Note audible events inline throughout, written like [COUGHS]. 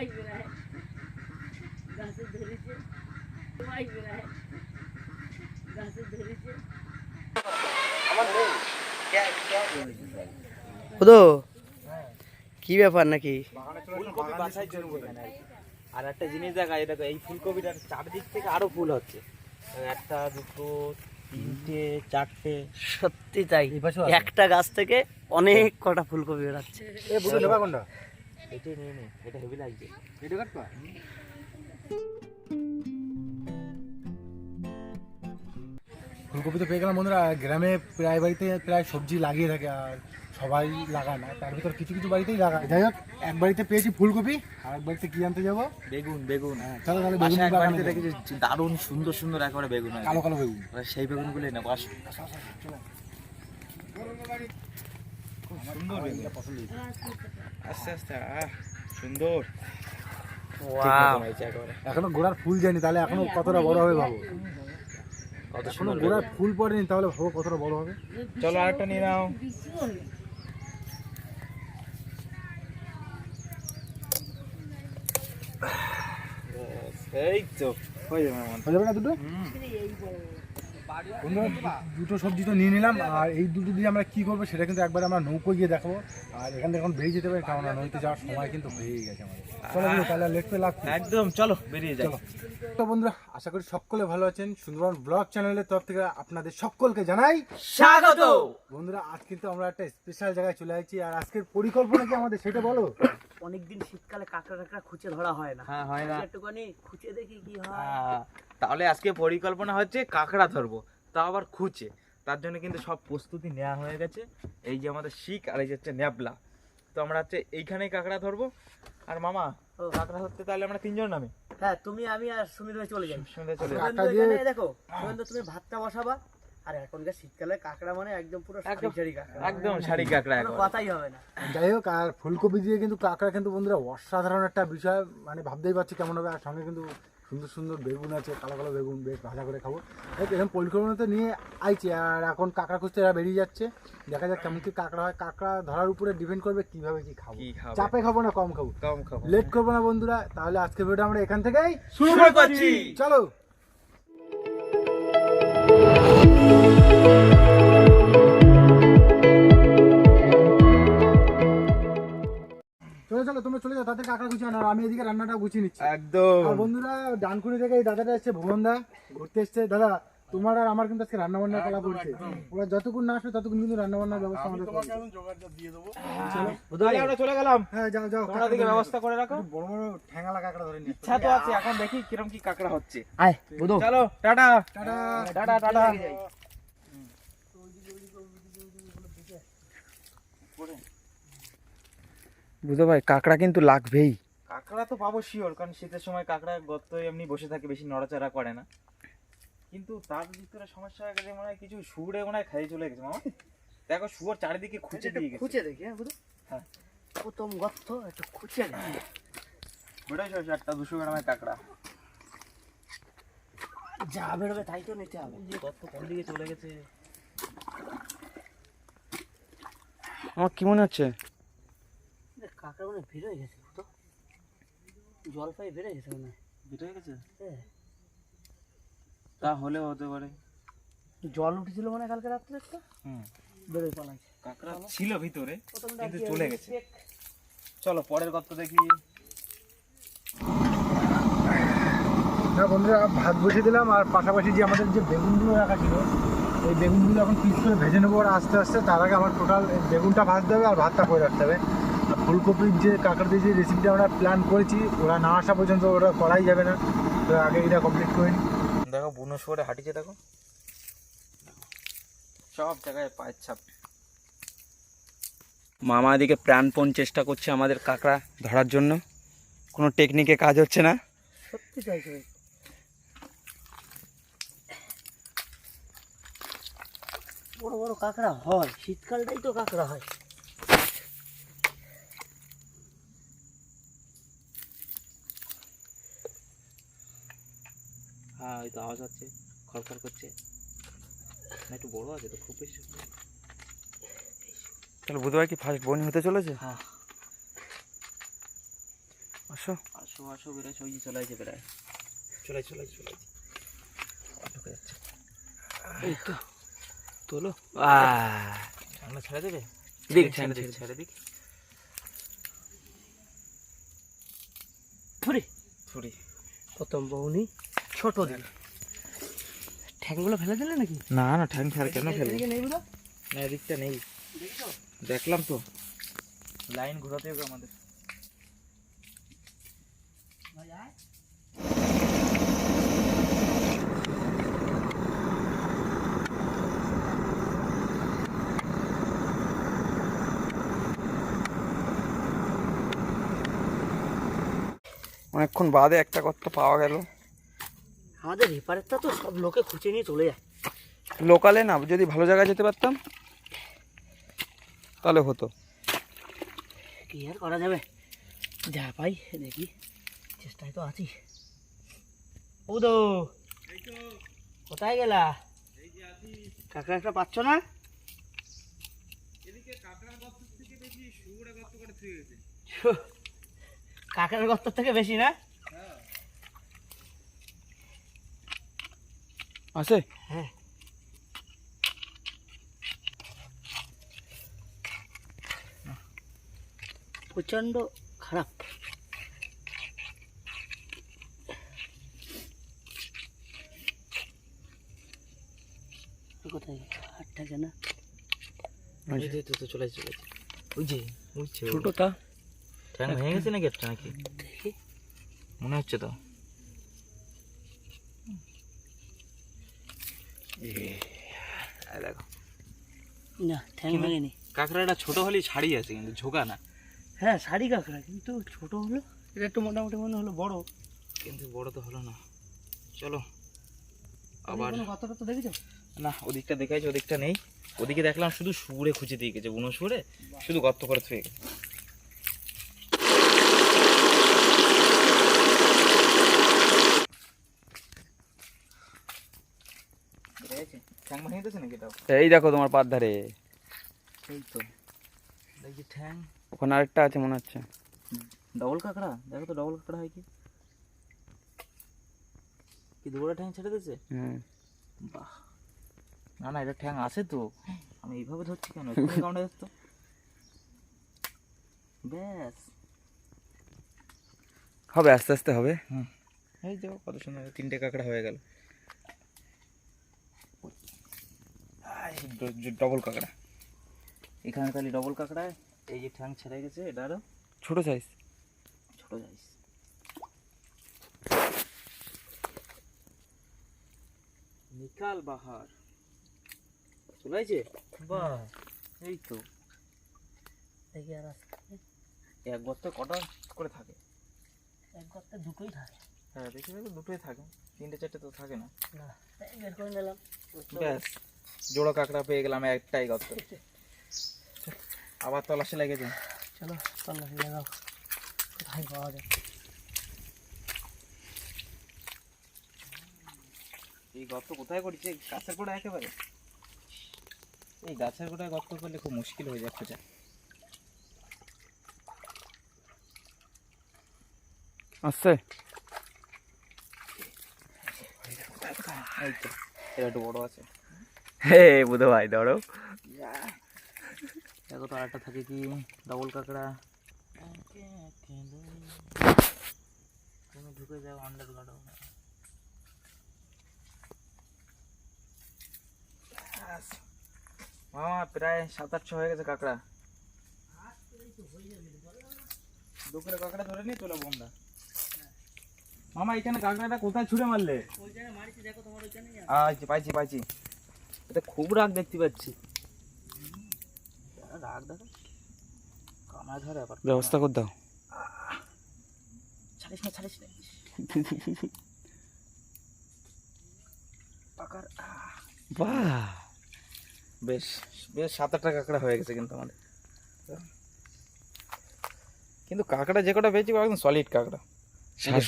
মাই বেড়ায় গাছে ধরেছে গাছে ধরেছে। বুধো কি ব্যাপার নাকি? আর একটা জিনিস দেখা এই দেখো এই ফুলকপিটার চারদিক থেকে আরও ফুল হচ্ছে। একটা দুটো তিনটে চারটে। সত্যি তাই। একটা গাছ থেকে অনেক কটা ফুলকপি বেরাচ্ছে। এটাই নিয়ে নে এটা হেভি লাগছে ফুলকপি তো পেয়ে গেলাম বন্ধুরা গ্রামে প্রায় বাড়িতে প্রায় সবজি লাগিয়ে থাকে আর সবাই লাগায় না তার ভিতর কিছু কিছু বাড়িতেই লাগায়। যাই হোক এক বাড়িতে পেয়েছি ফুলকপি আর এক বাড়িতে কি আনতে যাব? বেগুন বেগুন। চলো তাহলে বেগুন এক বাড়িতে। দেখেছি দারুণ সুন্দর সুন্দর একেবারে বেগুন আছে কালো কালো বেগুন। সেই বেগুনগুলো না বাস সুন্দর আস্তে আস্তে আহ সুন্দর। ওয়াও হয়েছে একেবারে। এখনও গোড়ার ফুল যায়নি তাহলে এখনও কতটা বড় হবে ভাবো? কত সুন্দর গোড়ার। ফুল পড়েনি তাহলে ভাবো কতটা বড় হবে? চলো আরেকটা নিয়ে নাও। এই তো হয়ে যাবে হয়ে যাবে না দুটো? বন্ধুরা, দুটো সবজি তো নিয়ে নিলাম আর এই দুটো দিয়ে আমরা কি করব সেটা কিন্তু একবার আমরা নৌকো গিয়ে দেখাবো। আর এখান থেকে এখন বেরিয়ে যেতে পারি কারণ নদীতে যাওয়ার সময় কিন্তু হয়েই গেছে আমাদের। চলো তাহলে লেট পে লাগছে একদম চলো বেরিয়ে যাই। তো বন্ধুরা আশা করি সকলে ভালো আছেন। সুন্দরবন ব্লগ চ্যানেলের তরফ থেকে আপনাদের সকলকে জানাই স্বাগত! বন্ধুরা আজ কিন্তু আমরা একটা স্পেশাল জায়গায় চলে আসছি আর আজকের পরিকল্পনা কি আমাদের সেটা বলো? অনেকদিন শীতকালে কাঁকড়া টাকড়া খুঁজে ধরা হয় না। হ্যাঁ হয় না। একটুখানি খুঁজে দেখি কি হয়। আহ, তাহলে আজকে পরিকল্পনা হচ্ছে কাঁকড়া ধরবো তা আবার খুঁচে তার জন্য কিন্তু সব প্রস্তুতি নেওয়া হয়ে গেছে। এই যে আমাদের শিখ আর এই যে হচ্ছে ন্যাবলা। তো আমরা হচ্ছে এইখানেই কাঁকড়া ধরবো। আর মামা ও। কাঁকড়া ধরতে তাহলে আমরা তিনজন নামে। হ্যাঁ তুমি আমি আর সুমিত ভাই চলে যাই। সন্ধ্যে চলে এখানে দেখো তুমি ভাতটা বসাবা। আর এখনকার শীতকালে কাঁকড়া মানে একদম পুরো সারি একদম- সারি কাঁকড়া। একদম শাড়ি কাঁকড়া একবার কথাই হবে না। যাই হোক আর ফুলকপি দিয়ে কিন্তু কাঁকড়া কিন্তু বন্ধুরা অসাধারণ একটা বিষয় মানে ভাবতেই পারছি কেমন হবে আর সঙ্গে কিন্তু সুন্দর সুন্দর বেগুন আছে কালো কালো বেগুন বেশ ভাজা করে খাব। এরকম পরিকল্পনাতে নিয়ে আইছে আর এখন কাঁকড়া খুঁজতে এরা বেরিয়ে যাচ্ছে। দেখা যাক কেমন কি কাঁকড়া হয়। কাঁকড়া ধরার উপরে ডিপেন্ড করবে কীভাবে কি খাব। কি খাব? চাপে খাব না কম খাব। কম খাব। লেট করব না বন্ধুরা। তাহলে আজকে ভিডিওটা আমরা এখান থেকেই শুরু করছি। চলো। চলো চলো তোমরা চলে যাও তাদের কাঁকড়া গুছিয়ে আনো আর আমি এদিকে রান্নাটা গুছিয়ে নিচ্ছি একদম আর বন্ধুরা ডানকুনি থেকে এই দাদাটা এসছে ভুবন দা ঘুরতে এসছে দাদা তোমার আর আমার কিন্তু আজকে রান্না বান্নার কলা পড়ছে ওরা যতক্ষণ না আসবে ততক্ষণ কিন্তু রান্না বান্নার ব্যবস্থা আমাদের করতে হবে। তাহলে আমরা চলে গেলাম হ্যাঁ যাও যাও তোমরা দিকে ব্যবস্থা করে রাখো বড় বড় ঠ্যাঙালা কাঁকড়া ধরে নিয়ে ইচ্ছা তো আছে এখন দেখি কিরম কি কাঁকড়া হচ্ছে আয় বুধো চলো tata tata tata tata Budho ভাই কাঁকড়া কিন্তু লাগবেই। কাঁকড়া তো পাবো শিওর কারণ শীতের সময় কাঁকড়া গর্ত এমনি বসে থাকে বেশি নড়াচড়া করে না। কিন্তু তার ভিতরে সমস্যা হয়ে গেছে মনে হয় কিছু শুয়োরে মনে হয় খাইয়ে চলে গেছে মামা। দেখো শুয়োর চারিদিকে খুঁজে দিয়ে গেছে। খুঁজে দেখি হ্যাঁ হ্যাঁ। প্রথম গর্ত একটু খুঁজে দেখি। বেরোয় একটা দুশো গ্রামের কাঁকড়া। যা বেরোবে তাই তো নিতে হবে। যে গর্ত কোন দিকে চলে গেছে? আমার কি মনে হচ্ছে? কাঁকড়া মনে হয় বেরোয় গেছে বুধো জল পাই বেড়ে গেছে মনে হয়। বেরোয় গেছে? হ্যাঁ। তাহলে হতে পারে। জল উঠেছিল মনে হয় কালকে রাত্রে একটা? হুম। বেরোয় পালাইছে। কাঁকড়া ছিল ভিতরে কিন্তু চলে গেছে। চলো পরের গর্ত দেখি। না বন্ধুরা ভাত বসিয়ে দিলাম আর পাশাপাশি যে আমাদের যে বেগুনগুলো রাখা ছিল এই বেগুনগুলো এখন পিস করে ভেজে নেব। আর আস্তে আস্তে তার আগে আমার টোটাল বেগুনটা ভাজতে হবে আর ভাতটা করে রাখতে হবে। ফুলকপির যে কাঁকড়া দিয়ে যে রেসিপিটা আমরা প্ল্যান করেছি ওরা না আসা পর্যন্ত ওরা করাই যাবে না। তো আগে এটা কমপ্লিট করে নিই। দেখো বুনো শুয়ারে হাঁটিছে দেখো। সব জায়গায় পায়ের ছাপ। মামা এদিকে প্রাণপণ চেষ্টা করছে আমাদের কাঁকড়া ধরার জন্য। কোনো টেকনিকে কাজ হচ্ছে না। সত্যি চাইছে বড় বড় কাঁকড়া হয় শীতকালটাই তো কাঁকড়া হয়। হ্যাঁ ওই আওয়াজ হচ্ছে খড়খড় করছে। না একটু বড় আছে তো খুব বেশি তাহলে বুধবার কি ফার্স্ট বোন হতে চলেছে? হ্যাঁ। আসো। আসো আসো ওই যে চলে আছে বেড়ায় চলে চলে চলে ঢুকে যাচ্ছে। এই তো তোলো। আমরা ছেড়ে দেবে? দিক, ছেড়ে দিক। ছেড়ে দিক। ফুরি ছুরি প্রথম বউনি ছোট দিন। ঠ্যাংগুলো ফেলে দিলে নাকি? না না ঠ্যাং ফেলে কেন ফেলব? এদিকে নেই বুঝো না এদিকটা নেই। দেখলাম তো। লাইন ঘোরাতে হবে আমাদের। অনেকক্ষণ বাদে একটা গর্ত পাওয়া গেল। আমাদের রেপারেরটা তো সব লোকে খুঁজে নিয়ে চলে যায়। লোকালে না যদি ভালো জায়গায় যেতে পারতাম তাহলে হতো। কি আর করা যাবে? যা পাই দেখি। চেষ্টায় তো আছি। উদো কোথায় গেলা? কাঁকড়া একটা পাচ্ছ না? কাঁকড়ার গর্ত থেকে বেশি না? আছে? হ্যাঁ। প্রচণ্ড খারাপ। কোথায়? হাটটা কেন ওই যে। তো তো চলে চলে ওই যে। ছোটটা। ঠ্যাং ভেঙে গেছে নাকি একটা নাকি? দেখি। মনে হচ্ছে তো। না ঠ্যাং কি কাঁকড়াটা ছোট হলেই ছাড়ি আছে কিন্তু ঝোঁকা না। হ্যাঁ শাড়ি কাঁকড়া কিন্তু ছোট হলো এটা একটু মোটামুটি মনে হলো বড়। কিন্তু বড় তো হলো না। চলো আবার কতটা তো দেখেছ? না ওদিকটা দেখাইছে ওদিকটা নেই। ওদিকে দেখলাম শুধু সুরে খুঁজে দিয়ে গেছে বুনো সুরে শুধু গর্ত করে থুয়ে গেছে। নাকি এই দেখো তোমার পার ধারে। এই তো। দেখি ঠ্যাং। ওখানে আরেকটা আছে মনে হচ্ছে। ডবল কাঁকড়া? দেখো তো ডবল কাঁকড়া হয় কি? কি ঠ্যাং ছেড়ে দিয়েছে? হুম। বাহ। না না এটা ঠ্যাং আছে তো। আমি এইভাবে ধরছি কেন? কাউন্টে তো? ব্যাস। হবে আস্তে আস্তে হবে। এই দেখো কত সুন্দর তিনটে কাঁকড়া হয়ে গেল। ডবল কাঁকড়া। এখানে তাহলে ডবল কাঁকড়া এই যে ঠ্যাং ছেড়ে গেছে এটা আরও ছোট সাইজ ছোট যাইস নিকাল বাহার। চলে আসছে বাহ এই তো। দেখি আর এক বস্তা কটা করে থাকে? এক গর্তে দুটোই থাকে। হ্যাঁ দেখি দুটোই থাকে। তিনটে চারটে তো থাকে না। না বের করে নিলাম। ব্যাস। জোড়ো কাঁকড়া পেয়ে গেলাম একটাই গর্ত। আবার তলাশি লেগেছে চলো তল্লাশি লাগাও। কোথায় পাওয়া যায়? এই গর্ত কোথায় করেছে? গাছের গোড়া একেবারে। এই গাছের গোড়ায় গর্ত করলে খুব মুশকিল হয়ে যায় খোঁজা আসছে। এই তো এটা একটু বড় আছে। হে বুধ ভাই ধরো দেখো তো আরেকটা থাকে কি? ডবল কাঁকড়া। তুমি ঢুকে যাও আন্ডার গার্ড মামা প্রায় সাত আটশো হয়ে গেছে কাঁকড়া। দুপুরে কাঁকড়া ধরে নিয়ে চলো বন্ধা মামা এখানে কাঁকড়াটা কোথায় ছুঁড়ে মারলে? ওই মারিছি দেখো তোমার ওইখানে পাইছি পাইছি। এটা খুব রাগ দেখতে পাচ্ছি। রাগ দেখো কামড়া ধরে আবার। ব্যবস্থা করে দাও। ছাড়িস না ছাড়িস না। পাকার বাহ। বেশ বেশ সাত আটটা কাঁকড়া হয়ে গেছে কিন্তু আমাদের। কিন্তু কাঁকড়া যে কটা পেয়েছি একদম সলিড কাঁকড়া।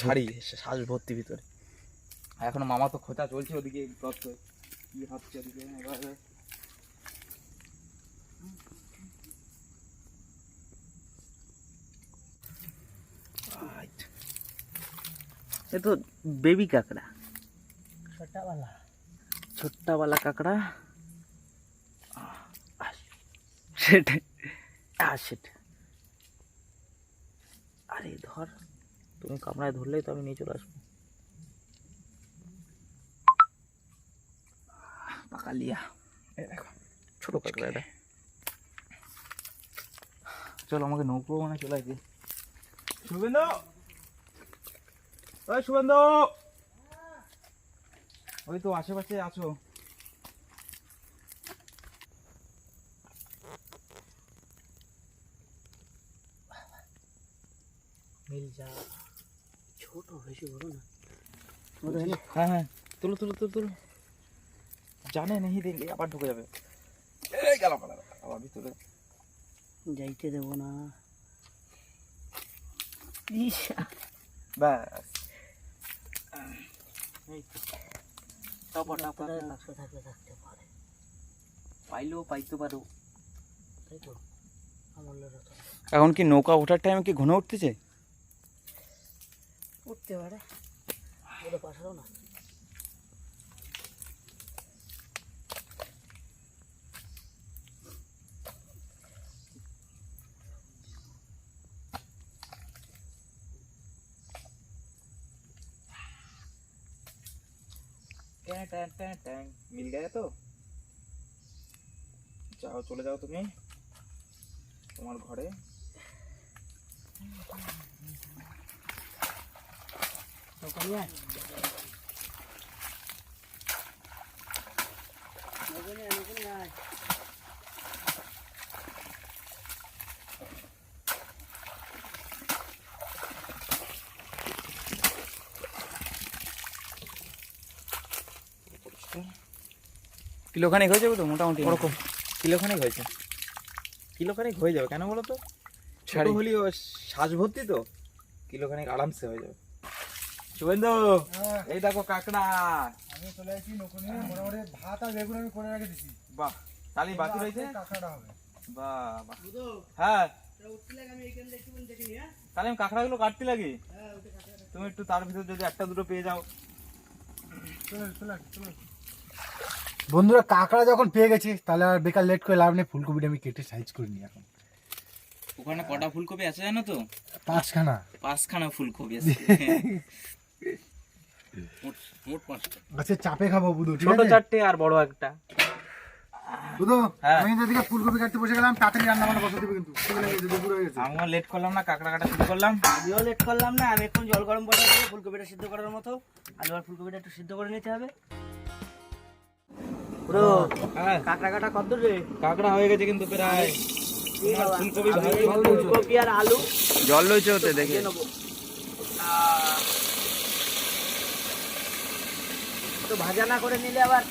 শাড়ি শ্বাস ভর্তি ভিতরে। আর এখন মামা তো খোঁচা চলছে ওদিকে গর্ত কি হচ্ছে ওদিকে এবার আচ্ছা। এ তো বেবি কাঁকড়া ছোট্টাওয়ালা ছোট্টাওয়ালা কাঁকড়া সেটাই আর সেটা আরে ধর তুমি কামড়ায় ধরলেই তো আমি নিয়ে চলে আসব পাকালিয়া। এই দেখো ছোট কাঁকড়া এটা। চলো আমাকে নৌকো মানে চলে আসবে শুভেন্দু! ওই শুভেন্দু! ওই তো আশেপাশে আছো। মিল যা। ছোট বেশি বড় না। হ্যাঁ হ্যাঁ। তুলো তুলো তুলো তুলো। জানে নেই দেঙ্গে আবার ঢুকে যাবে। এই গেল আবার ভিতরে। যাইতে দেবো না। ব্যাস। টপা টপা থাকলে থাকতে পারে। পাইলেও পাইতে পারো। তাই তো। এখন কি নৌকা ওঠার টাইমে কি ঘন উঠতেছে? উঠতে পারে। না। ট্যাং ট্যাং ট্যাং ট্যাং মিল গেছে তো? যাও চলে যাও তুমি। তোমার ঘরে। দোকানে আয় দোকানে আয় দোকানে আয় কিলোখানেক হয়ে যাবে তো? মোটামুটি। ওরকম। কিলোখানেক হয়েছে? কিলোখানেক হয়ে যাবে। কেন বলো তো? ছোট ছাড়ি। হলেও সাজ ভর্তি তো? কিলোখানেক আরামসে হয়ে যাবে। শুভেন্দু হ্যাঁ, এই দেখো কাঁকড়া। আমি চলে আসছি নৌকো নিয়ে। মোটামুটি ভাত আর বেগুন আমি করে রেখে দিছি। বাহ তাহলে বাকি রয়েছে? কাঁকড়াটা হবে। বাহ বাহ। হ্যাঁ। হ্যাঁ তাহলে আমি কাঁকড়াগুলো কাটতে লাগি? তুমি একটু তার ভিতর যদি একটা দুটো পেয়ে যাও। চলে চলে চলে। বন্ধুরা কাঁকড়া যখন পেয়ে গেছি তাহলে আর বেকার লেট করে লাভ নেই ফুলকপিটা আমি কেটে সাইজ করে নিই এখন। ওখানে কটা ফুলকপি আছে জানো তো? পাঁচখানা। পাঁচখানা ফুলকপি আছে। [LAUGHS] মোট মোট পাঁচটা। আচ্ছা চাপে খাব বুধু ঠিক ছোট চারটে আর বড় একটা। বুধু হ্যাঁ। আমি যেদিকে ফুলকপি কাটতে বসে গেলাম তাড়াতাড়ি রান্না বান্না বসে দিবে কিন্তু। ঠিক আছে, দুপুর হয়ে গেছে আমিও লেট করলাম না কাঁকড়া কাটা শুরু করলাম। আমিও লেট করলাম না আমি এখন জল গরম ফুলকপিটা সিদ্ধ করার মতো। আলু আর ফুলকপিটা একটু সিদ্ধ করে নিতে হবে। পুরো কাঁকড়া কাটা কত রে? কাঁকড়া হয়ে গেছে কিন্তু প্রায়। ফুলকপি আমি ভালো এই ভালো ফুলকপি আর আলু। জল রয়েছে ওতে দেখে। দিয়ে তো ভাজা না করে নিলে আবার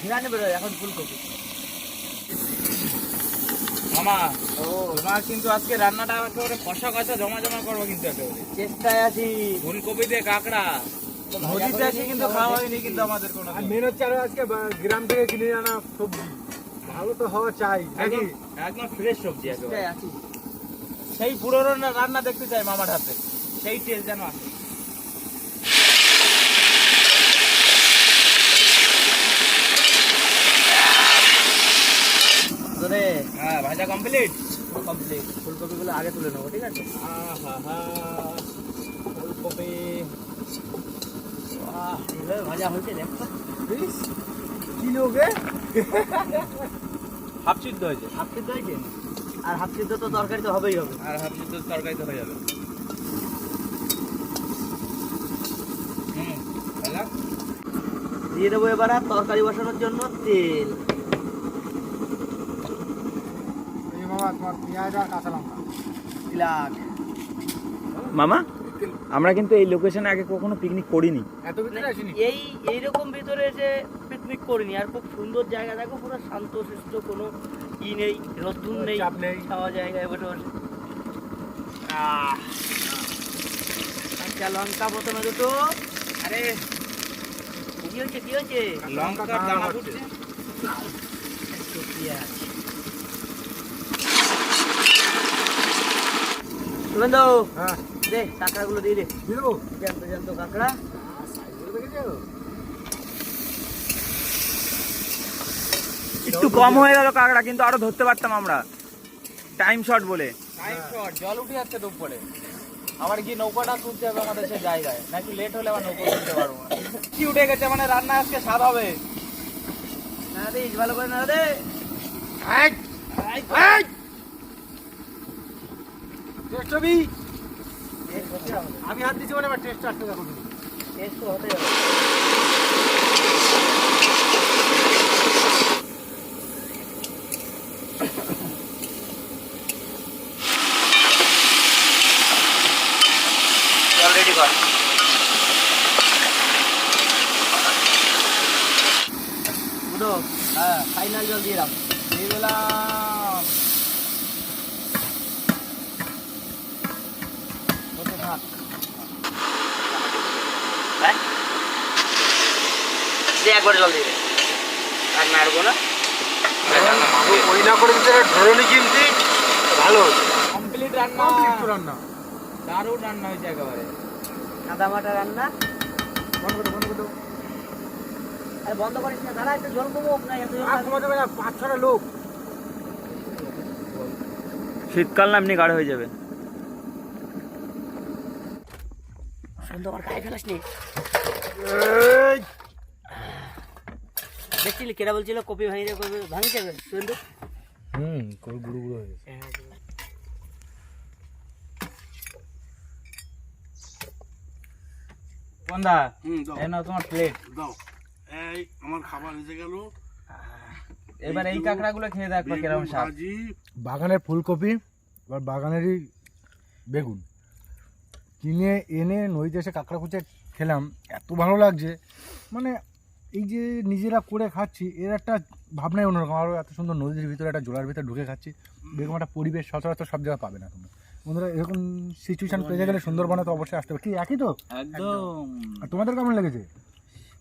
ঘিরানি বেরোয় এখন ফুলকপি। মামা ও। কিন্তু আজকে রান্নাটা একেবারে কষা কষা জমা জমা করব কিন্তু একেবারে। চেষ্টায় আছি। ফুলকপি দিয়ে কাঁকড়া। নদীতে করে এসে কিন্তু খাওয়া হয়নি কিন্তু আমাদের কোনো আর মেন হচ্ছে আরও আজকে গ্রাম থেকে কিনে আনা সবজি। ভালো তো হওয়া চাই নাকি? একদম একদম ফ্রেশ সবজি আছি। সেই পুরোনো রান্না দেখতে চাই মামার হাতে। সেই টেস্ট যেন ধরে হ্যাঁ ভাজা কমপ্লিট কমপ্লিট ফুলকপিগুলো আগে তুলে নেব ঠিক আছে? ফুলকপি। ভাজা হয়েছে দেখো কি লোকে হাফ হয়েছে হাফ হয়েছে আর তো তরকারি তো হবেই হবে আর হাফ তো দিয়ে দেবো এবার আর তরকারি বসানোর জন্য তেল বাবা, তোমার পেঁয়াজ আর কাঁচা লঙ্কা। মামা? আমরা কিন্তু এই লোকেশনে আগে কখনো পিকনিক করিনি। এত ভিতরে আসিনি? এই এইরকম ভিতরে এসে পিকনিক করিনি। আর খুব সুন্দর জায়গা। দেখো পুরো শান্ত শিষ্ট কোনো ই নেই রোদ্দুর নেই চাপ নেই। খাওয়া জায়গায় বসে বসে। কাঁচা লঙ্কা প্রথমে দুটো। আরে কি হয়েছে কি হয়েছে? লঙ্কার দানা ফুটছে। শুভেন্দু! হ্যাঁ। দে কাঁকড়াগুলো দিয়ে দে। জ্যান্ত জ্যান্ত কাঁকড়া। একটু কম হয়ে গেল কাঁকড়া কিন্তু আরও ধরতে পারতাম আমরা। টাইম শর্ট বলে। টাইম শর্ট জল উঠে যাচ্ছে তো উপরে। আবার কি নৌকাটা তুলতে হবে আমাদের সে জায়গায়। নাকি লেট হলে আবার নৌকা তুলতে পারব? না কি উঠে গেছে মানে রান্না আজকে স্বাদ হবে? না ভালো করে না হবি আমি হাত দিচ্ছি মানে আমার টেস্ট আসতে দেখো তুমি টেস্ট তো হতে কর বুঝো হ্যাঁ ফাইনাল জল দিয়ে দিয়ে দিলাম একবার জল দিয়ে দে আর মারবো না। ওই না করে দিতে ধরনি কিনছি ভালো হতো। কমপ্লিট রান্না। কমপ্লিট রান্না। দারুণ রান্না হয়েছে একেবারে। সাদা মাটা রান্না। বন্ধ করো বন্ধ করো। আর বন্ধ করিস না দাঁড়া একটু জল কমুক না এত জল কমাতে পাঁচ ছটা লোক। শীতকাল না এমনি গাঢ় হয়ে যাবে। সুন্দর করে ফেলাস নি। দেখছিলি? কেরা বলছিল কপি কপি ভাঙিছে সুন্দর হুম গুড়ু গুড়ো হয়ে গেছে। বন্ধা হুম দাও। নাও তোমার প্লেট দাও। এই আমার খাবার এসে গেল। এবার এই কাঁকড়াগুলো খেয়ে দেখো কীরকম স্বাদ। ভাজি। বাগানের ফুলকপি এবার বাগানেরই বেগুন। কিনে এনে নদীতে এসে কাঁকড়া কুচে খেলাম। এত ভালো লাগছে। মানে এই যে নিজেরা করে খাচ্ছি এর একটা ভাবনাই অন্যরকম। আরও এত সুন্দর নদীর ভিতরে একটা জোড়ার ভিতরে ঢুকে খাচ্ছি। এরকম একটা পরিবেশ সচরাচর সব জায়গায় পাবে না তোমরা। বন্ধুরা এরকম সিচুয়েশন পেয়ে গেলে সুন্দরবনে তো অবশ্যই আসতে হবে। কি একই তো? একদম। আর তোমাদের কেমন লেগেছে?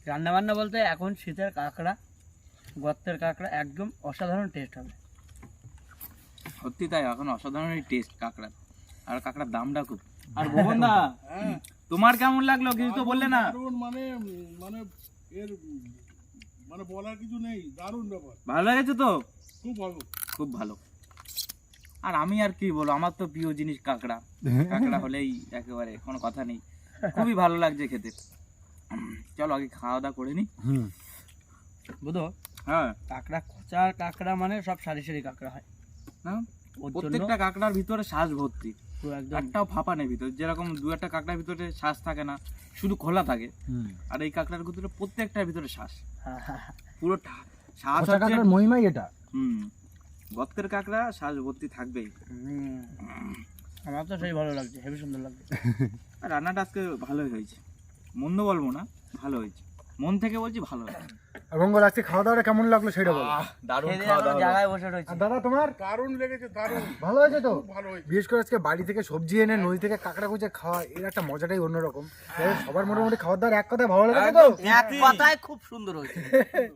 রান্না বান্না বলতে এখন শীতের কাঁকড়া গর্তের কাঁকড়া একদম অসাধারণ টেস্ট হবে। সত্যি তাই এখন অসাধারণ টেস্ট কাঁকড়ার আর কাঁকড়ার দামটা খুব। আর ভুবনদা তোমার কেমন লাগল? কিছু তো বললে না। মানে মানে এর মানে বলার কিছু নেই দারুণ ব্যাপার। ভালো লেগেছে তো? খুব ভালো। খুব ভালো। আর আমি আর কি বলব আমার তো প্রিয় জিনিস কাঁকড়া। কাঁকড়া হলেই একেবারে কোনো কথা নেই। খুবই ভালো লাগছে খেতে। চলো আগে খাওয়া দাওয়া করে নি। বুঝো? হ্যাঁ। কাঁকড়া খোঁচার কাঁকড়া মানে সব সারি সারি কাঁকড়া হয়। না? প্রত্যেকটা কাঁকড়ার ভিতরে শ্বাস ভর্তি। একটাও ফাঁপা নেই ভিতরে। যেরকম দু একটা কাঁকড়ার ভিতরে শ্বাস থাকে না শুধু খোলা থাকে। আর এই কাঁকড়ার ভিতরে প্রত্যেকটার ভিতরে শ্বাস। হ্যাঁ, হ্যাঁ, হ্যাঁ। পুরো ঠা- শ্বাস কাঁকড়ার মহিমাই এটা। হুম। গত্তের কাঁকড়া শ্বাস ভর্তি থাকবেই। হুম। আমার তো সেই ভালো লাগছে হেভি সুন্দর লাগছে। আর রান্নাটা আজকে ভালোই হয়েছে। মন্দ বলব না ভালো হয়েছে। মন থেকে বলছি ভালো [COUGHS] এবং আজকে খাওয়া দাওয়া কেমন লাগল সেটা বলো। দারুণ জায়গায় বসে রয়েছে। দাদা তোমার? দারুণ লেগেছে দারুণ। ভালো হয়েছে তো? ভালো হয়েছে। বিশেষ করে আজকে বাড়ি থেকে সবজি এনে নদী থেকে কাঁকড়া কুচে খাওয়া এর একটা মজাটাই অন্যরকম। তবে সবার মোটামুটি খাওয়ার দাওয়ার এক কথায় ভালো লাগে তো? এক কথায় খুব সুন্দর হয়েছে। [LAUGHS]